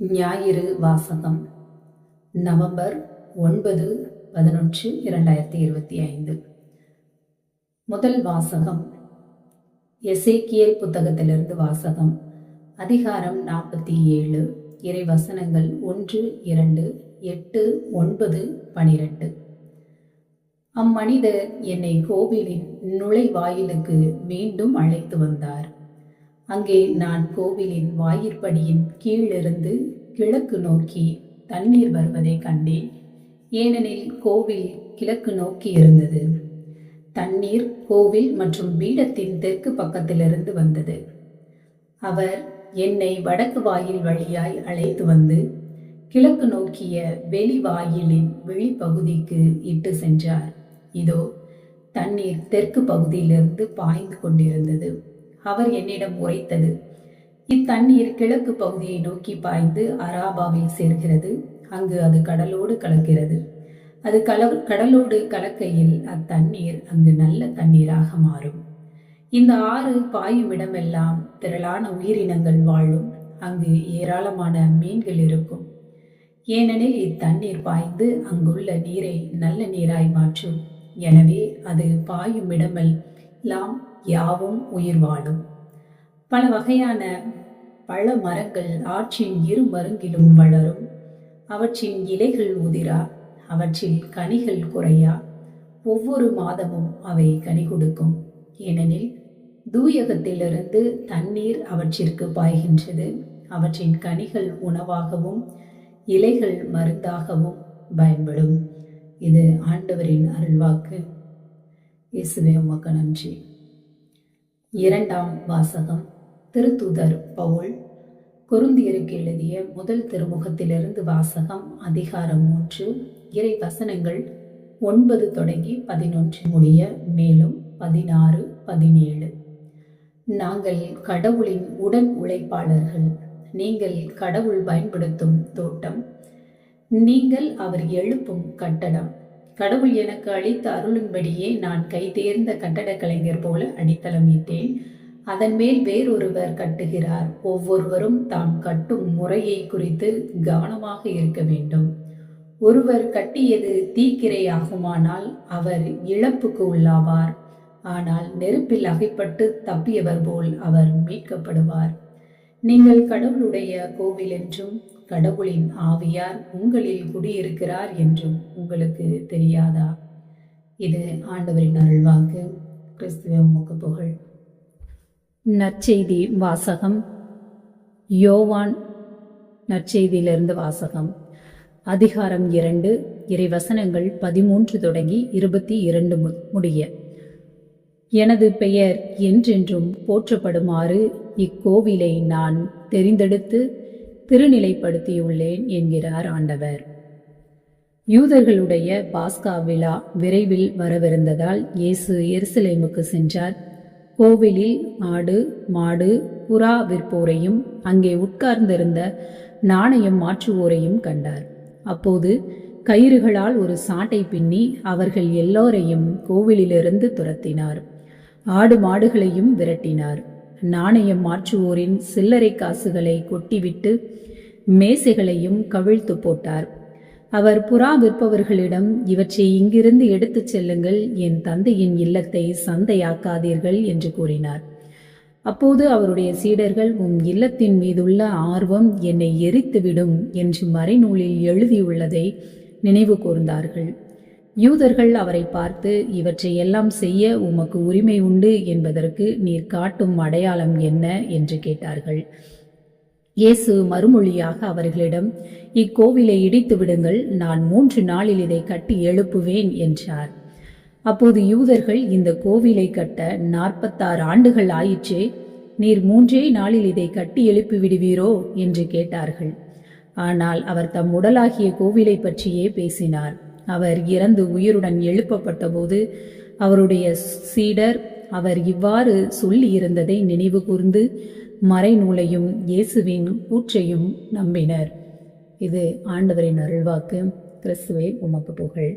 ஞாயிறு வாசகம். நவம்பர் ஒன்பது பதினொன்று இரண்டாயிரத்தி இருபத்தி ஐந்து. முதல் வாசகம். எசேக்கியல் புத்தகத்திலிருந்து வாசகம். அதிகாரம் நாற்பத்தி ஏழு. இறை வசனங்கள் ஒன்று இரண்டு எட்டு ஒன்பது பனிரெண்டு. அம்மனிதர் என்னை கோவிலின் நுழைவாயிலுக்கு மீண்டும் அழைத்து வந்தார். அங்கே நான் கோவிலின் வாயிற்படியின் கீழிருந்து கிழக்கு நோக்கி தண்ணீர் வருவதை கண்டேன். ஏனெனில் கோவில் கிழக்கு நோக்கி இருந்தது. தண்ணீர் கோவில் மற்றும் பீடத்தின் தெற்கு பக்கத்திலிருந்து வந்தது. அவர் என்னை வடக்கு வாயில் வழியாய் அழைத்து வந்து கிழக்கு நோக்கிய வெளி வாயிலின் வெளிப்பகுதிக்கு இட்டு சென்றார். இதோ தண்ணீர் தெற்கு பகுதியிலிருந்து பாய்ந்து கொண்டிருந்தது. அவர் என்னிடம் உரைத்தது. இத்தண்ணீர் கிழக்கு பகுதியை நோக்கி பாய்ந்து அராபாவில் சேர்கிறது. அங்கு அது கடலோடு கலக்கிறது. அது கல கடலோடு கலக்கையில் அத்தண்ணீர் அங்கு நல்ல தண்ணீராக மாறும். இந்த ஆறு பாயும் இடமெல்லாம் திரளான உயிரினங்கள் வாழும். அங்கு ஏராளமான மீன்கள் இருக்கும். ஏனெனில் இத்தண்ணீர் பாய்ந்து அங்குள்ள நீரை நல்ல நீராய் மாற்றும். எனவே அது பாயும் இடமெல்லாம் யாவும் உயிர் வாழும் பல வகையான பழ மரங்கள் ஆற்றின் இரு மருங்கிலும் வளரும். அவற்றின் இலைகள் உதிரா அவற்றில் கனிகள் குறையா. ஒவ்வொரு மாதமும் அவை கனி கொடுக்கும். ஏனெனில் தூயகத்திலிருந்து தண்ணீர் அவற்றிற்கு பாய்கின்றது. அவற்றின் கனிகள் உணவாகவும் இலைகள் மருந்தாகவும் பயன்படும். இது ஆண்டவரின் அருள்வாக்கு. இயேசுவே உமக்கு நன்றி. இரண்டாம் வாசகம். திருத்துதர் பவுல். கொருந்தியருக்கு எழுதிய முதல் திருமுகத்திலிருந்து வாசகம் அதிகாரம் மூன்று. இறை வசனங்கள் ஒன்பது தொடங்கி பதினொன்று முடிய மேலும் பதினாறு பதினேழு. நாங்கள் கடவுளின் உடன் உழைப்பாளர்கள். நீங்கள் கடவுள் பயன்படுத்தும் தோட்டம். நீங்கள் அவர் எழுப்பும் கட்டடம். கடவுள் எனக்கு அளித்த அருளின்படியே நான் கைதேர்ந்த கட்டடக் கலைஞர் போல அடித்தளம் இட்டேன். அதன் மேல் வேறொருவர் கட்டுகிறார். ஒவ்வொருவரும் தாம் கட்டும் முறையை குறித்து கவனமாக இருக்க வேண்டும். ஒருவர் கட்டியது தீக்கிரையாகுமானால் அவர் இழப்புக்கு உள்ளாவார். ஆனால் நெருப்பில் அகைப்பட்டு தப்பியவர் போல் அவர் மீட்கப்படுவார். நீங்கள் கடவுளுடைய கோவில் என்றும் கடவுளின் ஆவியார் உங்களில் குடியிருக்கிறார் என்றும் உங்களுக்கு தெரியாதா? இது ஆண்டவரின் அருள்வாக்கு. கிறிஸ்துவ முக புகழ். நற்செய்தி வாசகம். யோவான் நற்செய்தியிலிருந்து வாசகம். அதிகாரம் இரண்டு இறைவசனங்கள் பதிமூன்று தொடங்கி இருபத்தி இரண்டு முடிய. எனது பெயர் என்றென்றும் போற்றப்படுமாறு இக்கோவிலை நான் தெரிந்தெடுத்து திருநிலைப்படுத்தியுள்ளேன் என்கிறார் ஆண்டவர். யூதர்களுடைய பாஸ்கா விழா விரைவில் வரவிருந்ததால் இயேசு எருசலேமுக்கு சென்றார். கோவிலில் ஆடு மாடு புறா விற்போரையும் அங்கே உட்கார்ந்திருந்த நாணயம் மாற்றுவோரையும் கண்டார். அப்போது கயிறுகளால் ஒரு சாட்டை பின்னி அவர்கள் எல்லோரையும் கோவிலிலிருந்து துரத்தினார். ஆடு மாடுகளையும் விரட்டினார். நாணயம் மாற்றுவோரின் சில்லறை காசுகளை கொட்டிவிட்டு மேசைகளையும் கவிழ்த்து போட்டார். அவர் புறா விற்பவர்களிடம் இவற்றை இங்கிருந்து எடுத்துச் செல்லுங்கள் என் தந்தையின் இல்லத்தை சந்தையாக்காதீர்கள் என்று கூறினார். அப்போது அவருடைய சீடர்கள் உம் இல்லத்தின் மீதுள்ள ஆர்வம் என்னை எரித்துவிடும் என்று மறைநூலில் எழுதியுள்ளதை நினைவு கூர்ந்தார்கள். யூதர்கள் அவரை பார்த்து இவற்றை எல்லாம் செய்ய உமக்கு உரிமை உண்டு என்பதற்கு நீர் காட்டும் அடையாளம் என்ன? என்று கேட்டார்கள். இயேசு மறுமொழியாக அவர்களிடம் இக்கோவிலை இடித்து விடுங்கள் நான் மூன்று நாளில் இதை கட்டி எழுப்புவேன் என்றார். அப்போது யூதர்கள் இந்த கோவிலை கட்ட நாற்பத்தாறு ஆண்டுகள் ஆயிற்றே நீர் மூன்றே நாளில் இதை கட்டி எழுப்பி விடுவீரோ? என்று கேட்டார்கள். ஆனால் அவர் தம் உடலாகிய கோவிலை பற்றியே பேசினார். அவர் இறந்து உயிருடன் எழுப்பப்பட்ட போது அவருடைய சீடர் அவர் இவ்வாறு சொல்லி இருந்ததை நினைவு கூர்ந்து மறைநூலையும் இயேசுவின் கூற்றையும் நம்பினர். இது ஆண்டவரின் அருள்வாக்கு. கிறிஸ்துவை உமக்கு புகழ்.